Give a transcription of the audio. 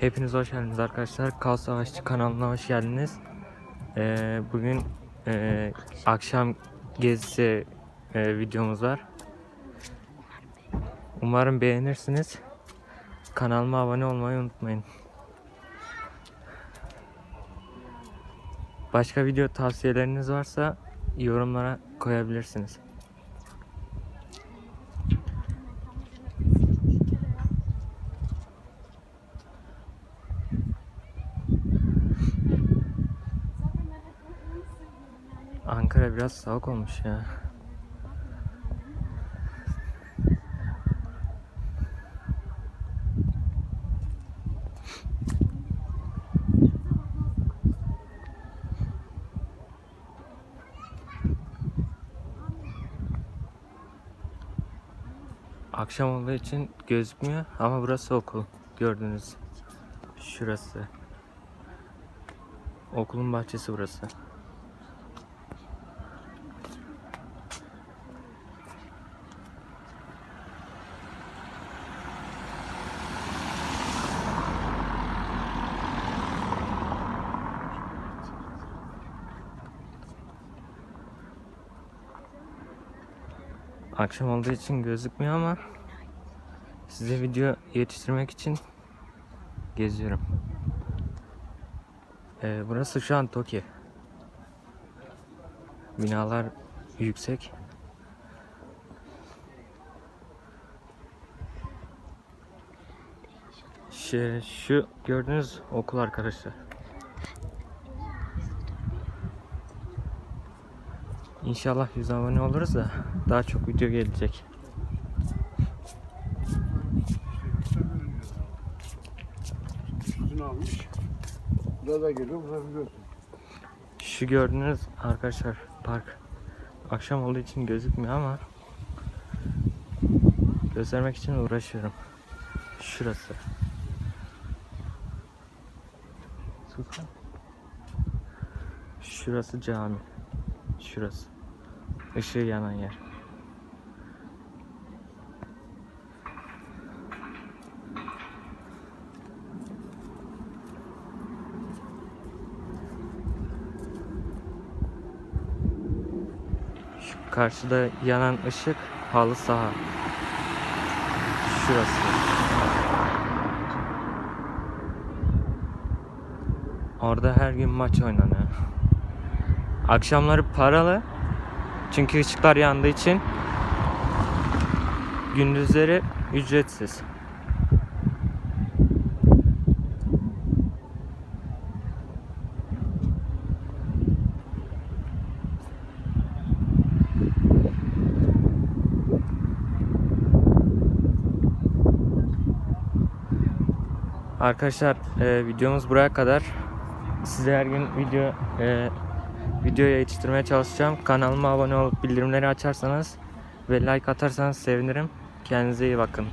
Hepiniz hoş geldiniz arkadaşlar. Kal Savaşçı kanalına hoş geldiniz. Ee, bugün e, akşam gezisi e, videomuz var. Umarım beğenirsiniz. Kanalıma abone olmayı unutmayın. Başka video tavsiyeleriniz varsa yorumlara koyabilirsiniz. Ankara biraz soğuk olmuş ya. Akşam olduğu için gözükmüyor ama burası okul. Gördünüz. Şurası. Okulun bahçesi burası. Akşam olduğu için gözükmüyor ama size video yetiştirmek için geziyorum. Ee, burası şu an Toki. Binalar yüksek. Şu, şu gördüğünüz okul arkadaşlar. İnşallah 100 abone oluruz da daha çok video gelecek. Üstünü almış. Burada geliyor, burada biliyorsun. Şu gördüğünüz arkadaşlar park. Akşam olduğu için gözükmüyor ama göstermek için uğraşıyorum. Şurası. Şurası cami. Şurası. Işığı yanan yer. Şu karşıda yanan ışık halı saha. Şurası. Orada her gün maç oynanıyor. Akşamları paralı. Çünkü ışıklar yandığı için. Gündüzleri ücretsiz. Arkadaşlar e, videomuz buraya kadar. Size her gün video e, videoya yetiştirmeye çalışacağım. Kanalıma abone olup bildirimleri açarsanız ve like atarsanız sevinirim. Kendinize iyi bakın.